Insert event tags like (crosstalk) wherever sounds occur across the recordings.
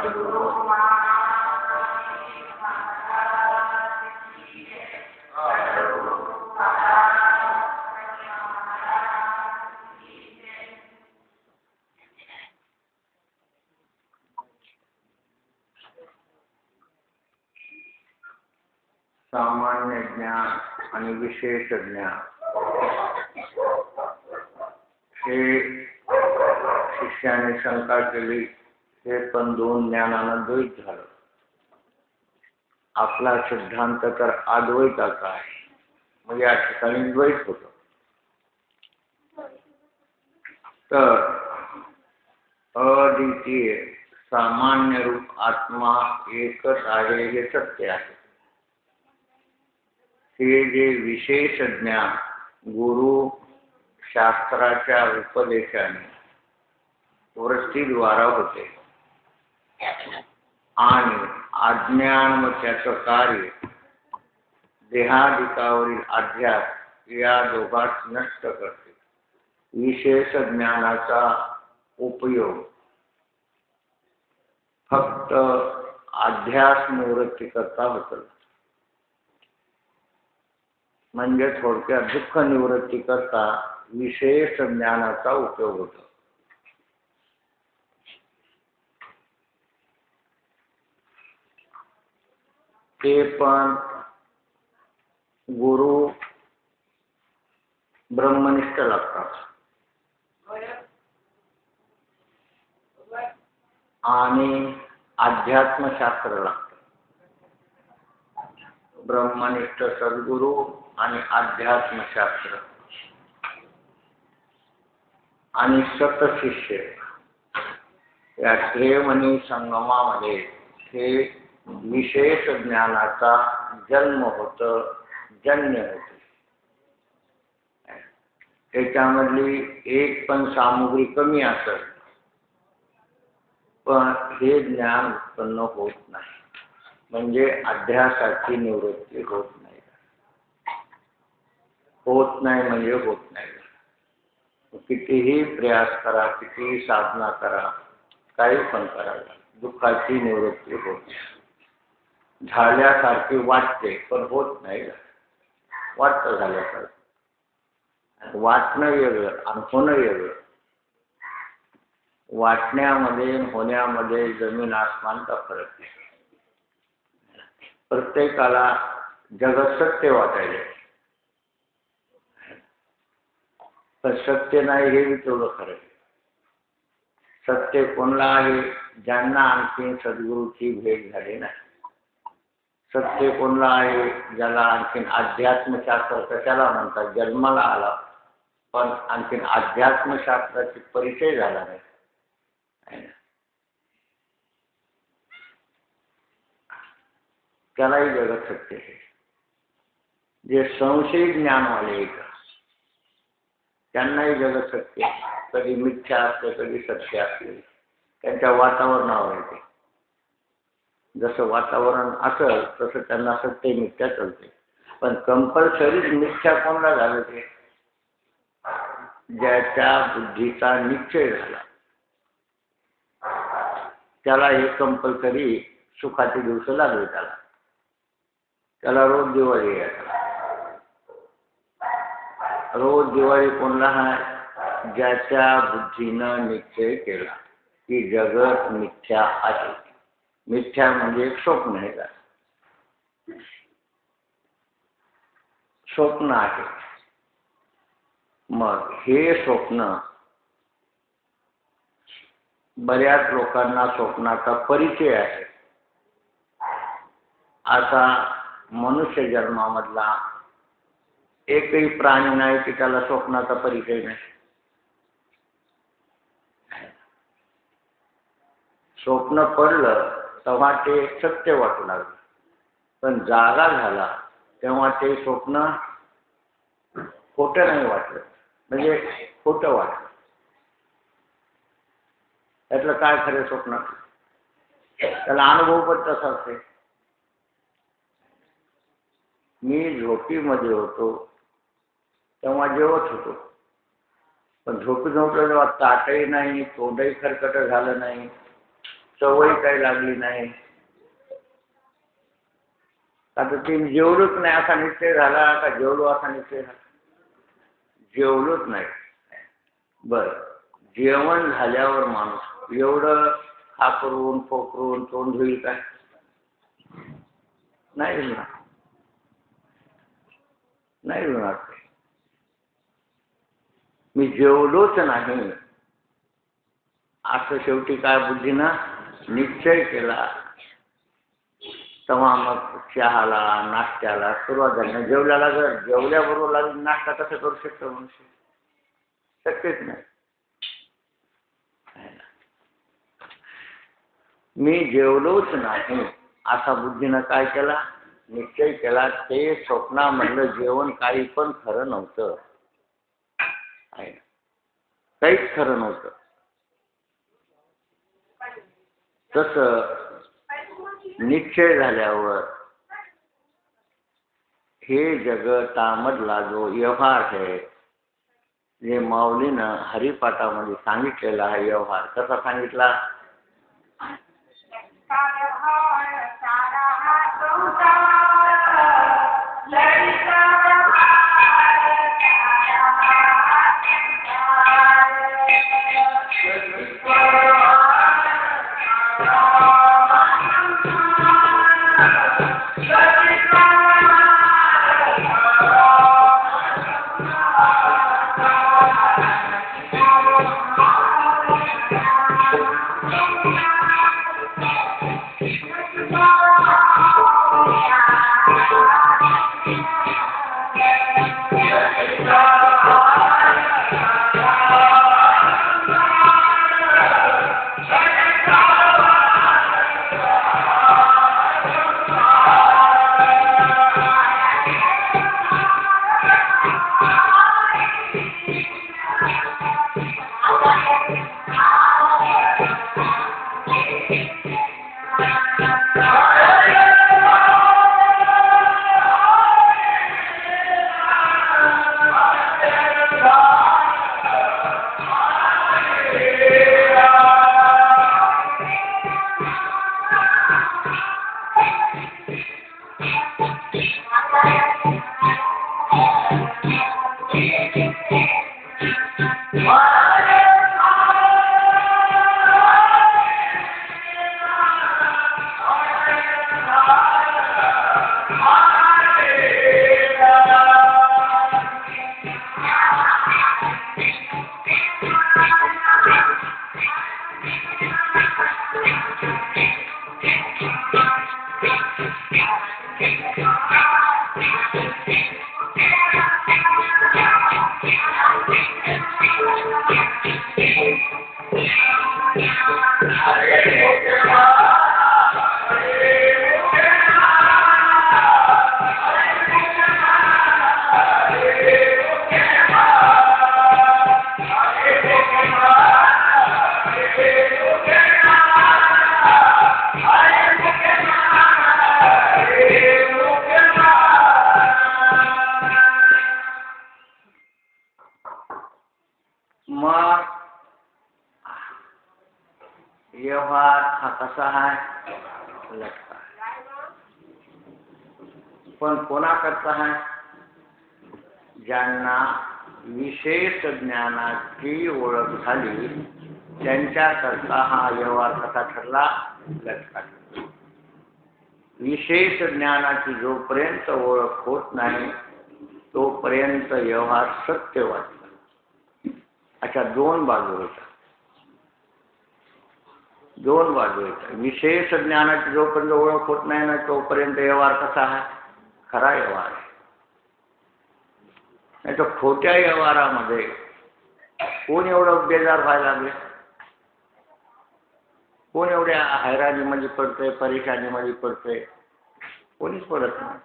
सामान्य ज्ञान विशेष ज्ञान. हे शिष्याने शंका केली. हे पण दोन ज्ञानानं द्वैत झालं. आपला सिद्धांत तर अद्वैताचा आहे. म्हणजे या ठिकाणी द्वैत होत. तर अद्वितीय सामान्य रूप आत्मा एकच आहे हे सत्य आहे. हे जे विशेष ज्ञान गुरु शास्त्राच्या उपदेशाने वृष्टीद्वारा होते. आणि अज्ञान व त्याचं कार्य देहाधिकावरील अध्यास या दोघात नष्ट करते. विशेष ज्ञानाचा उपयोग. फक्त अध्यास निवृत्ती करता होतो म्हणजे थोडक्यात दुःख निवृत्ती करता विशेष ज्ञानाचा उपयोग होतो. ते पण गुरु ब्रह्मनिष्ठ लागतात. आणि अध्यात्मशास्त्र लागतं. ब्रह्मनिष्ठ सद्गुरू आणि अध्यात्मशास्त्र. आणि सतशिष्य. या ठेवणी संगमामध्ये हे विशेष ज्ञानाचा जन्म होत जन्य होते. त्याच्यामधली एक पण सामुग्री कमी असत पण हे ज्ञान उत्पन्न होत नाही. म्हणजे अध्यासाची निवृत्ती होत नाही. होत नाही म्हणजे होत नाही. कितीही प्रयास करा कितीही साधना करा काही पण करा दुःखाची निवृत्ती होत नाही. झाल्यासारखी वाटते पण होत नाही. वाटतं झाल्यासारखं. वाटणं वेगळं आणि होणं वेगळं. वाटण्यामध्ये होण्यामध्ये जमीन आसमानचा फरक आहे. प्रत्येकाला जगत सत्य वाटायचे पण सत्य नाही हे बी तेवढं खरं आहे. सत्य कोणला आहे? ज्यांना आणखी सद्गुरूची भेट झाली नाही. सत्य कोणला आहे ज्याला आणखीन अध्यात्मशास्त्र कशाला म्हणतात? जन्माला आला. पण आणखीन अध्यात्मशास्त्राची परिचय झाला नाही. त्यालाही जगत सत्य आहे. जे संशयी ज्ञानवाले त्यांनाही जगत सत्य कधी मिथ्या असते, कधी सत्य असते. त्यांच्या वातावरणावर येते जसं वातावरण असेल तसं त्यांना सत्य मिथ्या चालते. पण कंपल्सरी मिथ्या कोणाला झालं ते ज्याच्या बुद्धीचा निश्चय झाला. त्याला हे कंपल्सरी सुखाचे दिवस लागले त्याला. त्याला रोज दिवाळी यायला रोज दिवाळी कोणला हा ज्याच्या बुद्धीनं निश्चय केला. की जगत मिथ्या आहे. मिथ्या म्हणजे एक स्वप्न आहे का? स्वप्न आहे. मग हे स्वप्न बऱ्याच लोकांना स्वप्नाचा परिचय आहे. आता मनुष्य जन्मामधला एकही प्राणी नाही की त्याला स्वप्नाचा परिचय नाही. स्वप्न पडलं तेव्हा ते सत्य वाटू लागलं. पण जागा झाला तेव्हा ते स्वप्न खोटं नाही वाटलं. म्हणजे खोटं वाटलं. त्यातलं काय खरं स्वप्न? त्याला अनुभव पण तसा असते मी झोपीमध्ये होतो तेव्हा जेवत होतो. पण झोपी झोपलं जेव्हा ताटही नाही तोंडही खरकट झालं नाही. सवय काही लागली नाही. आता ते जेवलोच नाही असा निश्चय झाला का जेवलो असा निश्चय झाला? जेवलोच नाही. बर. जेवण झाल्यावर माणूस एवढं हा करून पोकरून तोंड होईल काय? नाही होणार नाही होणार मी जेवलोच नाही. असं शेवटी काय बुद्धी ना? निश्चय केला. तेव्हा मग चहाला नाश्त्याला सुरुवात झाली. ना जेवल्याला जर जेवल्याबरोबर लागली नाश्ता कसं करू शकतो मनुष्य? शक्यच नाही. मी जेवलोच नाही. असा बुद्धीनं काय केला? निश्चय केला. ते स्वप्नामधलं जेवण काही पण खरं नव्हतं. काहीच खरं नव्हतं. तस निश्चय झाल्यावर हे जगतामधला जो व्यवहार आहे जे माऊलीनं हरिपाठामध्ये सांगितलेला हा व्यवहार कसा सांगितला? मग (laughs) व्यवहार हा कसा आहे? लटका. पण कोणाकरता आहे? ज्यांना विशेष ज्ञानाची ओळख झाली त्यांच्याकरता हा व्यवहार कसा ठरला? लटका विशेष ज्ञानाची जोपर्यंत ओळख होत नाही तोपर्यंत व्यवहार सत्य वाटतो अशा दोन बाजू होतात. दोन बाजू आहेत. विशेष ज्ञानाची जोपर्यंत ओळख होत नाही ना तोपर्यंत व्यवहार कसा आहे? खरा व्यवहार आहे. नाही तर खोट्या व्यवहारामध्ये कोण एवढं बेजार व्हायला लागले? कोण एवढ्या हैराणीमध्ये पडतंय परेशानीमध्ये पडतंय? कोणीच पडत नाही.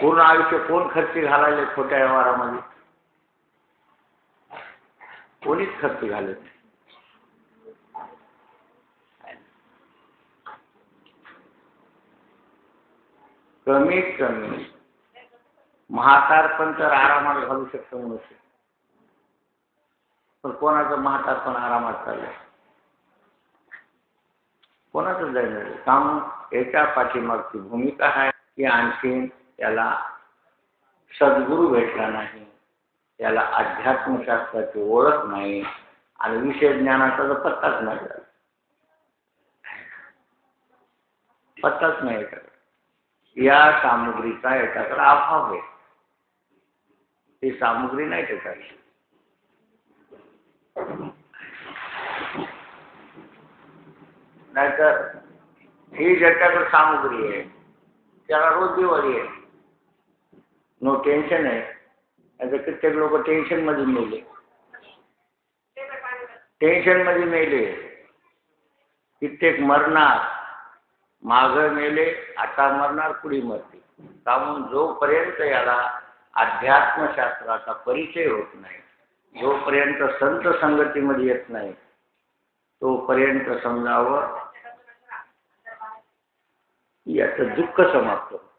पूर्ण आयुष्य कोण खर्ची घालायले खोट्या व्यवहारामध्ये? कोणीच खर्च घालत नाही. कमीत कमी म्हातारपण तर आरामात घालू शकतो मनुष्य. पण कोणाचं म्हातारपण आरामात चाललंय? कोणाचं जाईल काम याच्या पाठीमागची भूमिका आहे की आणखीन त्याला सद्गुरू भेटला नाही त्याला अध्यात्मशास्त्राची ओळख नाही आणि विषय ज्ञानाचा तर पत्ताच नाही. पत्ताच नाही. त्याला. या सामुग्रीचा याच्याकडे अभाव आहे ती सामुग्री नाही त्याच्याकडे नाहीतर ही ज्याच्याकडे सामुग्री आहे त्याला रोज दिवाळी आहे नो टेन्शन आहे आता कित्येक लोक टेन्शन मध्ये मेले? टेन्शन मध्ये मेले। कित्येक मरणार माग मेले आता मरणार पुढे मरते. त्यामुळे जोपर्यंत याला अध्यात्मशास्त्राचा परिचय होत नाही जोपर्यंत संत संगतीमध्ये येत नाही तोपर्यंत समजावं याचं दुःख समाप्त होत.